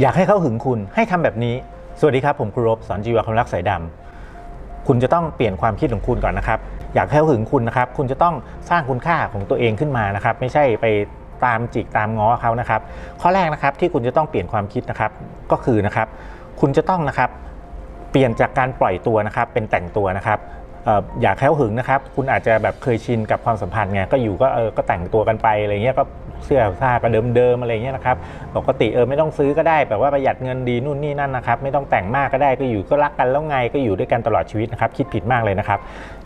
อยากให้เขาหึงคุณให้ทำแบบนี้ สวัสดีครับผมครูรบสอนจีวความรักสายดำคุณจะต้องเปลี่ยนความคิดของคุณก่อนนะครับ อยากให้เขาหึงคุณนะครับ คุณจะต้องสร้างคุณค่าของตัวเองขึ้นมานะครับ ไม่ใช่ไปตามจิกตามง้อเขานะครับ ข้อแรกนะครับที่คุณจะต้องเปลี่ยนความคิดนะครับ ก็คือนะครับ คุณจะต้องนะครับ เปลี่ยนจากการปล่อยตัวนะครับ เป็นแต่งตัวนะครับเอ่ออยากให้เขาหึงนะครับ คุณอาจจะแบบเคยชินกับความสัมพันธ์ไงก็อยู่ก็เออก็แต่งตัวกันไปอะไรเงี้ยก็เสื้อผ้าก็เดิมๆอะไรเงี้ยนะครับปกติเออไม่ต้องซื้อก็ได้แบบว่าประหยัดเงินดีนู่นนี่นั่นนะครับไม่ต้องแต่งมากก็ได้ก็อยู่ก็รักกันแล้วไงก็อยู่ด้วยกันตลอดชีวิตนะครับคิดผิดมากเลยนะครับ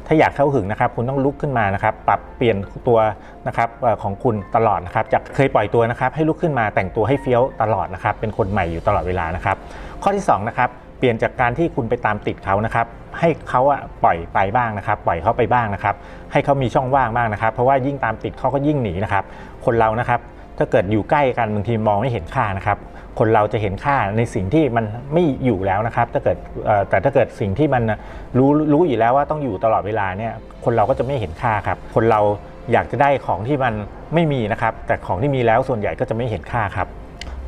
ถ้าอยากเข้าหึงนะครับคุณต้องลุกขึ้นมานะครับปรับเปลี่ยนตัวนะครับของคุณตลอดนะครับจากเคยปล่อยตัวนะครับให้ลุกขึ้นมาแต่งตัวให้เฟี้ยวตลอดนะครับเป็นคนใหม่อยู่ตลอดเวลานะครับข้อที่สองนะครับเปลี่ยนจากการที่คุณไปตามติดเขานะครับ ให้เขาอะปล่อยไปบ้างนะครับ ปล่อยเขาไปบ้างนะครับ ให้เขามีช่องว่างบ้างนะครับ เพราะว่ายิ่งตามติดเขาก็ยิ่งหนีนะครับ คนเรานะครับ ถ้าเกิดอยู่ใกล้กันบางทีมองไม่เห็นค่านะครับ คนเราจะเห็นค่าในสิ่งที่มันไม่อยู่แล้วนะครับ ถ้าเกิดแต่ถ้าเกิดสิ่งที่มันรู้รู้อยู่แล้วว่าต้องอยู่ตลอดเวลาเนี่ยคนเราก็จะไม่เห็นค่าครับ คนเราอยากจะได้ของที่มันไม่มีนะครับ แต่ของที่มีแล้วส่วนใหญ่ก็จะไม่เห็นค่าครับ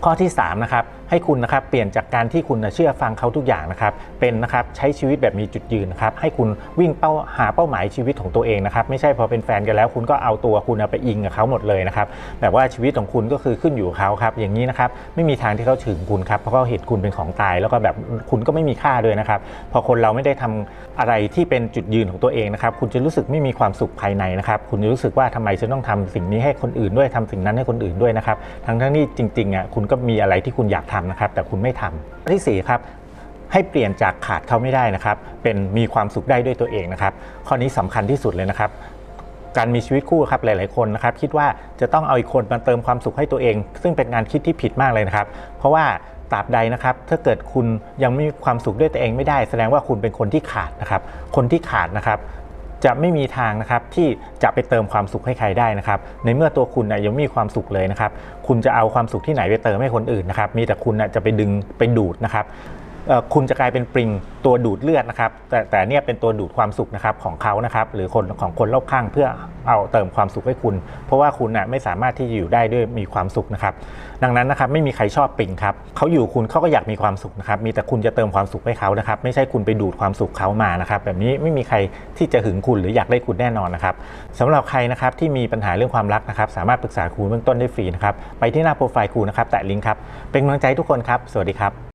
ข้อที่3นะครับให้คุณนะครับเปลี่ยนจากการที่คุณเชื่อฟังเขาทุกอย่างนะครับเป็นนะครับใช้ชีวิตแบบมีจุดยืนนะครับให้คุณวิ่งเป้าหาเป้าหมายชีวิตของตัวเองนะครับไม่ใช่พอเป็นแฟนกันแล้ว คุณก็เอาตัวคุณไปอิงกับเขาหมดเลยนะครับแบบว่าชีวิตของคุณก็คือขึ้นอยู่เขาครับอย่างนี้นะครับไม่มีทางที่เขาถึงคุณครับเพราะเขาเห็นคุณเป็นของตายแล้วก็แบบคุณก็ไม่มีค่าด้วยนะครับพอคนเราไม่ได้ทำอะไรที่เป็นจุดยืนของตัวเองนะครับคุณจะรู้สึกไม่มีความสุขภายในนะครับคุณจะรู้สึกว่าทำไมฉันต้องทำสิ่งนี้ให้คนอื่นด้วยทำสิ่งนั้นให้คนอื่นด้วยนะครับทั้งทั้งที่จริงๆอะคุณก็มีอะไรที่คุณอยากทำนะครับ แต่คุณไม่ทำที่สี่ครับให้เปลี่ยนจากขาดเขาไม่ได้นะครับ เป็นมีความสุขได้ด้วยตัวเองนะครับ ข้อนี้สำคัญที่สุดเลยนะครับ การมีชีวิตคู่ครับหลาย ๆคนนะครับ คิดว่าจะต้องเอาอีกคนมาเติมความสุขให้ตัวเอง ซึ่งเป็นงานคิดที่ผิดมากเลยนะครับ เพราะว่าตราบใดนะครับ ถ้าเกิดคุณยังไม่มีความสุขด้วยตัวเองไม่ได้ แสดงว่าคุณเป็นคนที่ขาดนะครับ คนที่ขาดนะครับ จะไม่มีทางนะครับที่จะไปเติมความสุขให้ใครได้นะครับ ในเมื่อตัวคุณนะยังมีความสุขเลยนะครับ คุณจะเอาความสุขที่ไหนไปเติมให้คนอื่นนะครับ มีแต่คุณนะจะไปดึงไปดูดนะครับ คุณจะกลายเป็นปริงตัวดูดเลือดนะครับ แต่แต่เนี่ยเป็นตัวดูดความสุขนะครับของเขานะครับหรือคนของคนรอบข้างเพื่อเอาเติมความสุขให้คุณ เพราะว่าคุณน่ะไม่สามารถที่จะอยู่ได้ด้วยมีความสุขนะครับดังนั้นนะครับไม่มีใครชอบปริงครับเขาอยู่คุณเขาก็อยากมีความสุขนะครับมีแต่คุณจะเติมความสุขให้เขานะครับไม่ใช่คุณไปดูดความสุขเขามานะครับแบบนี้ไม่มีใครที่จะหึงคุณหรืออยากได้คุณแน่นอนนะครับสำหรับใครนะครับที่มีปัญหาเรื่องความรักนะครับสามารถปรึกษาครูเบื้องต้นได้ฟรีนะครับไปที่หน้าโปรไฟล์ครูนะครับแตะลิงก์ครับเป็นกำลังใจทุกคนครับสวัสดีครับ